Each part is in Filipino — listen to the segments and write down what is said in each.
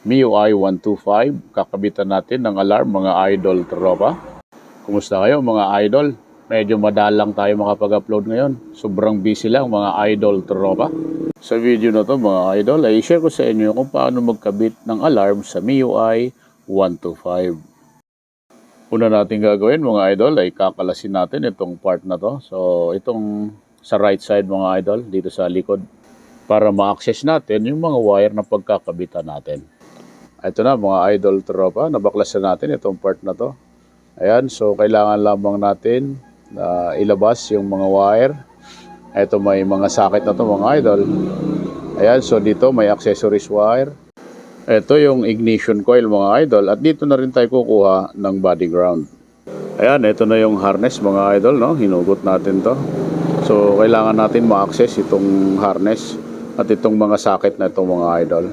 MIUI 125. Kakabitan natin ng alarm mga idol tropa. Kumusta kayo mga idol? Medyo madalang tayo makapag-upload ngayon. Sobrang busy lang mga idol tropa. Sa video na to mga idol ay share ko sa inyo kung paano magkabit ng alarm sa MIUI 125. Una natin gagawin mga idol ay kakalasin natin itong part na to. So itong sa right side mga idol dito sa likod para ma-access natin yung mga wire na pagkakabitan natin. Ito na mga idol tropa, nabaklasan natin itong part na to. Ayan, so kailangan lamang natin na ilabas yung mga wire. Ito may mga socket na to mga idol. Ayan, so dito may accessories wire. Ito yung ignition coil mga idol at dito na rin tayo kukuha ng body ground. Ayan, ito na yung harness mga idol, no? Hinugot natin to. So, kailangan natin ma-access itong harness at itong mga socket na itong mga idol.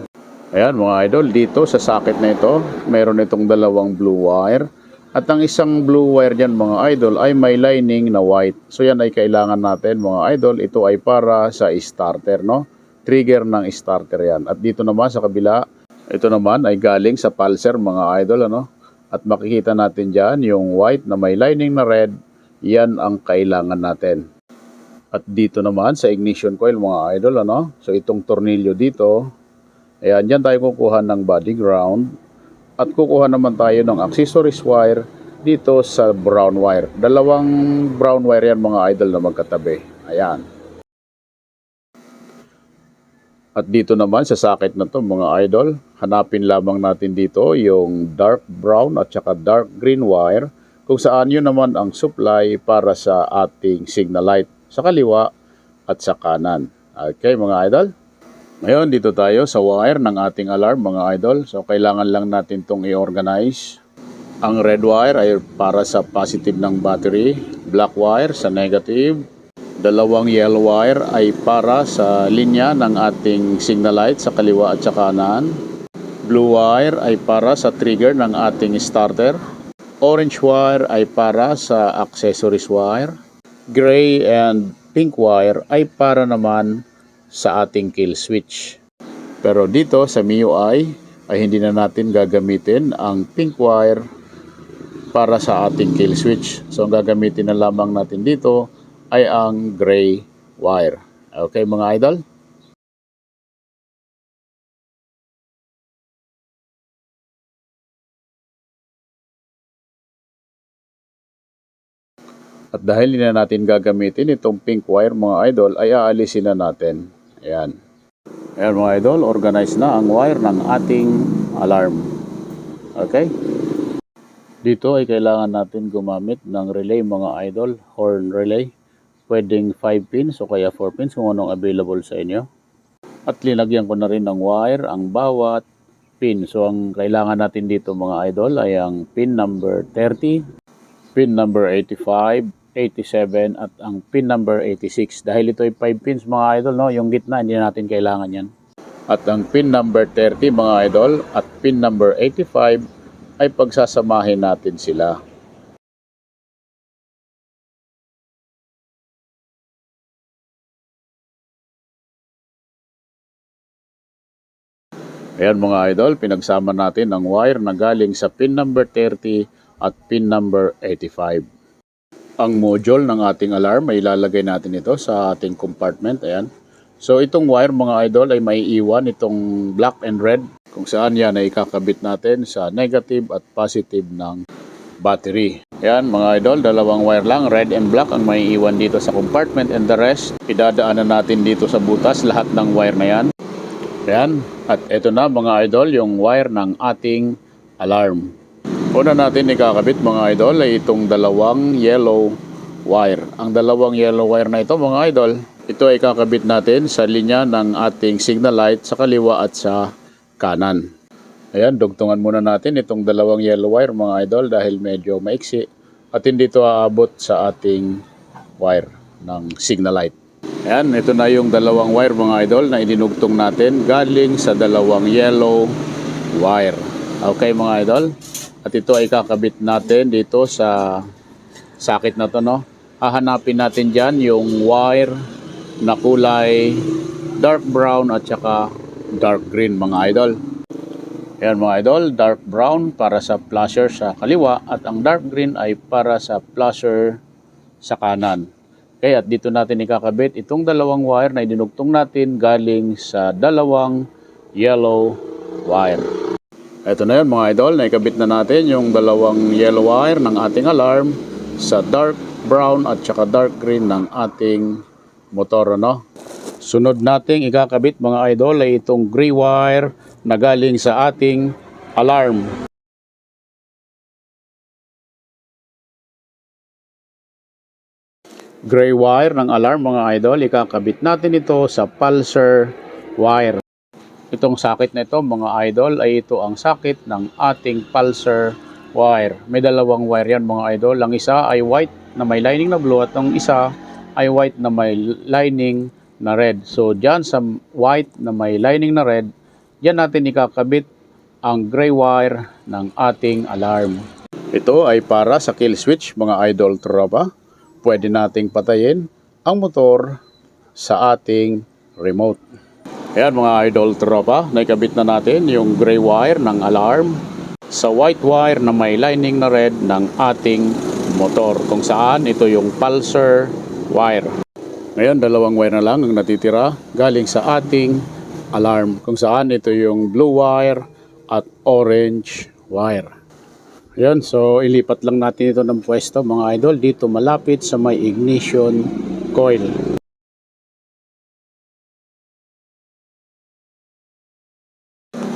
Ayan mga idol, dito sa socket na ito, meron itong dalawang blue wire. At ang isang blue wire dyan mga idol ay may lining na white. So yan ay kailangan natin mga idol. Ito ay para sa starter, no? Trigger ng starter yan. At dito naman sa kabila, ito naman ay galing sa pulser mga idol, ano? At makikita natin dyan yung white na may lining na red. Yan ang kailangan natin. At dito naman sa ignition coil mga idol, ano? So itong tornilyo dito, ayan, dyan tayo kukuha ng body ground. At kukuha naman tayo ng accessories wire dito sa brown wire. Dalawang brown wire yan mga idol na magkatabi. Ayan. At dito naman sa socket na to mga idol, hanapin lamang natin dito yung dark brown at saka dark green wire kung saan yun naman ang supply para sa ating signal light sa kaliwa at sa kanan. Okay mga idol? Ngayon dito tayo sa wire ng ating alarm mga idol. So kailangan lang natin itong i-organize. Ang red wire ay para sa positive ng battery, black wire sa negative, dalawang yellow wire ay para sa linya ng ating signal light sa kaliwa at sa kanan. Blue wire ay para sa trigger ng ating starter. Orange wire ay para sa accessories wire. Gray and pink wire ay para naman sa ating kill switch. Pero dito sa MIUI ay hindi na natin gagamitin ang pink wire para sa ating kill switch. So ang gagamitin na lamang natin dito ay ang gray wire. Okay mga idol? At dahil hindi na natin gagamitin itong pink wire mga idol, ay aalisin na natin. Ayan. Ayan mga idol, organize na ang wire ng ating alarm. Okay? Dito ay kailangan natin gumamit ng relay mga idol, horn relay. Pwedeng 5 pins o kaya 4 pins kung anong available sa inyo. At linagyan ko na rin ng wire ang bawat pin. So ang kailangan natin dito mga idol ay ang pin number 30, pin number 85, 87 at ang pin number 86. Dahil ito ay 5 pins mga idol, no? yung gitna hindi na natin kailangan yan. At ang pin number 30 mga idol at pin number 85 ay pagsasamahin natin sila. Ayan mga idol, pinagsama natin ang wire na galing sa pin number 30 at pin number 85. Ang module ng ating alarm ay ilalagay natin ito sa ating compartment. Ayan. So itong wire mga idol ay may iwan itong black and red kung saan yan ay kakabit natin sa negative at positive ng battery. Ayan mga idol, dalawang wire lang, red and black ang may iwan dito sa compartment and the rest, idadaanan natin dito sa butas lahat ng wire na yan. Ayan, at ito na mga idol, yung wire ng ating alarm. Una natin ikakabit mga idol ay itong dalawang yellow wire. Ang dalawang yellow wire na ito mga idol, ito ay kakabit natin sa linya ng ating signal light sa kaliwa at sa kanan. Ayan, dugtungan muna natin itong dalawang yellow wire mga idol dahil medyo maiksi at hindi ito aabot sa ating wire ng signal light. Ayan, ito na yung dalawang wire mga idol na idinugtong natin galing sa dalawang yellow wire. Okay mga idol? At ito ay kakabit natin dito sa sakit na to no. Hahanapin natin dyan yung wire na kulay dark brown at saka dark green mga idol. Ayan mga idol, dark brown para sa flasher sa kaliwa at ang dark green ay para sa flasher sa kanan. Kaya at dito natin ikakabit itong dalawang wire na idinugtong natin galing sa dalawang yellow wire. Ito na yun mga idol, naikabit na natin yung dalawang yellow wire ng ating alarm sa dark brown at saka dark green ng ating motor. Ano? Sunod nating ikakabit mga idol ay itong gray wire na galing sa ating alarm. Gray wire ng alarm mga idol, ikakabit natin ito sa pulsar wire. Itong sakit na ito mga idol ay ito ang sakit ng ating pulsar wire. May dalawang wire yan mga idol. Ang isa ay white na may lining na blue at ang isa ay white na may lining na red. So dyan sa white na may lining na red, dyan natin ikakabit ang gray wire ng ating alarm. Ito ay para sa kill switch mga idol tropa. Pwede nating patayin ang motor sa ating remote. Ayan mga idol tropa, naikabit na natin yung gray wire ng alarm sa white wire na may lining na red ng ating motor. Kung saan ito yung pulsar wire. Ngayon, dalawang wire na lang ang natitira galing sa ating alarm. Kung saan ito yung blue wire at orange wire. Ayan, so ilipat lang natin ito ng pwesto mga idol dito malapit sa may ignition coil.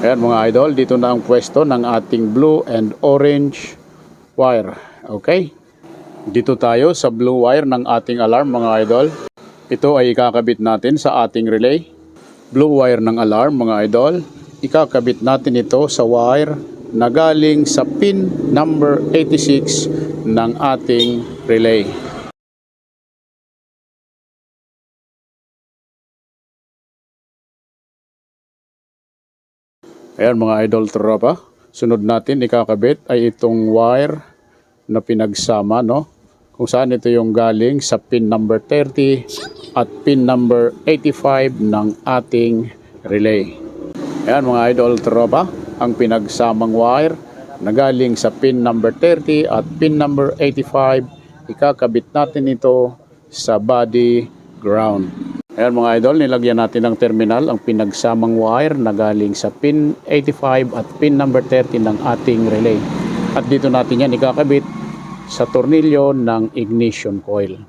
Ayan mga idol, dito na ang pwesto ng ating blue and orange wire. Okay? Dito tayo sa blue wire ng ating alarm mga idol. Ito ay ikakabit natin sa ating relay. Blue wire ng alarm mga idol. Ikakabit natin ito sa wire na galing sa pin number 86 ng ating relay. Ayan mga idol tropa. Sunod natin ikakabit ay itong wire na pinagsama no. Kung saan ito yung galing sa pin number 30 at pin number 85 ng ating relay. Ayan mga idol tropa, ang pinagsamang wire na galing sa pin number 30 at pin number 85, ikakabit natin ito sa body ground. Ayan mga idol, nilagyan natin ng terminal ang pinagsamang wire na galing sa pin 85 at pin number 30 ng ating relay. At dito natin yan ikakabit sa tornilyo ng ignition coil.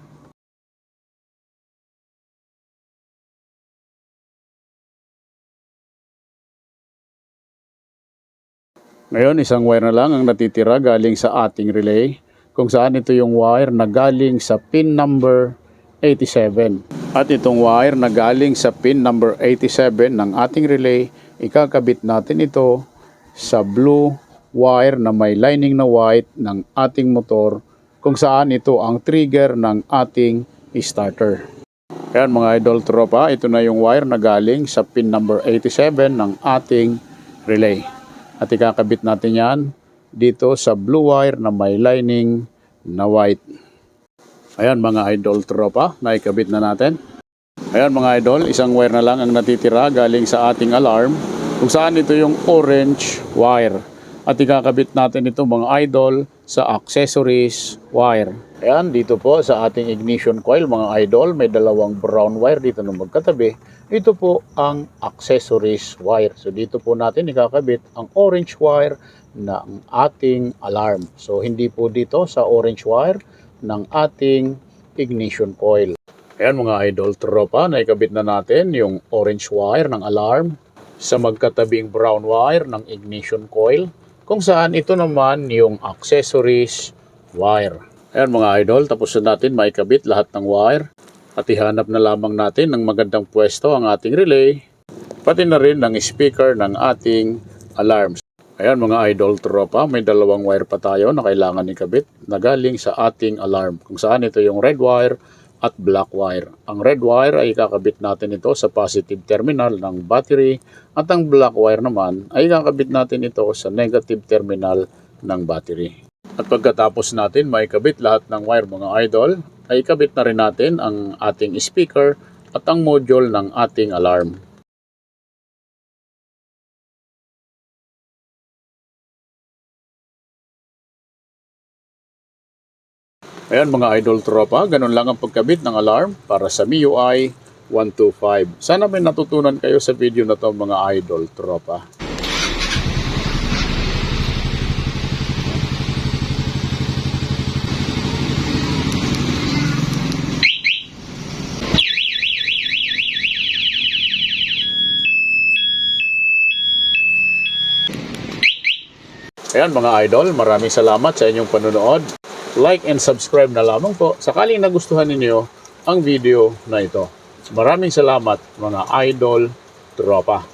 Ngayon, isang wire na lang ang natitira galing sa ating relay kung saan ito yung wire na galing sa pin number 87. At itong wire na galing sa pin number 87 ng ating relay, ikakabit natin ito sa blue wire na may lining na white ng ating motor kung saan ito ang trigger ng ating starter. Ayan mga idol tropa, ito na yung wire na galing sa pin number 87 ng ating relay. At ikakabit natin yan dito sa blue wire na may lining na white. Ayan mga idol tropa, naikabit na natin. Ayan mga idol, isang wire na lang ang natitira galing sa ating alarm kung saan ito yung orange wire. At ikakabit natin ito mga idol sa accessories wire. Ayan, dito po sa ating ignition coil mga idol, may dalawang brown wire dito na magkatabi. Ito po ang accessories wire. So dito po natin ikakabit ang orange wire ng ating alarm. So hindi po dito sa orange wire ng ating ignition coil. Ayan mga idol tropa, naikabit na natin yung orange wire ng alarm sa magkatabing brown wire ng ignition coil kung saan ito naman yung accessories wire. Ayan mga idol, tapos na natin maikabit lahat ng wire at ihanap na lamang natin ng magandang pwesto ang ating relay pati na rin ng speaker ng ating alarms. Ayan mga idol tropa, may dalawang wire pa tayo na kailangan ikabit na galing sa ating alarm kung saan ito yung red wire at black wire. Ang red wire ay kakabit natin ito sa positive terminal ng battery at ang black wire naman ay kakabit natin ito sa negative terminal ng battery. At pagkatapos natin maikabit lahat ng wire mga idol, ay ikabit na rin natin ang ating speaker at ang module ng ating alarm. Ayan mga idol tropa, ganun lang ang pagkabit ng alarm para sa MIUI 125. Sana may natutunan kayo sa video na to mga idol tropa. Ayan mga idol, maraming salamat sa inyong panonood. Like and subscribe na lamang po sakaling nagustuhan ninyo ang video na ito. Maraming salamat mga idol tropa.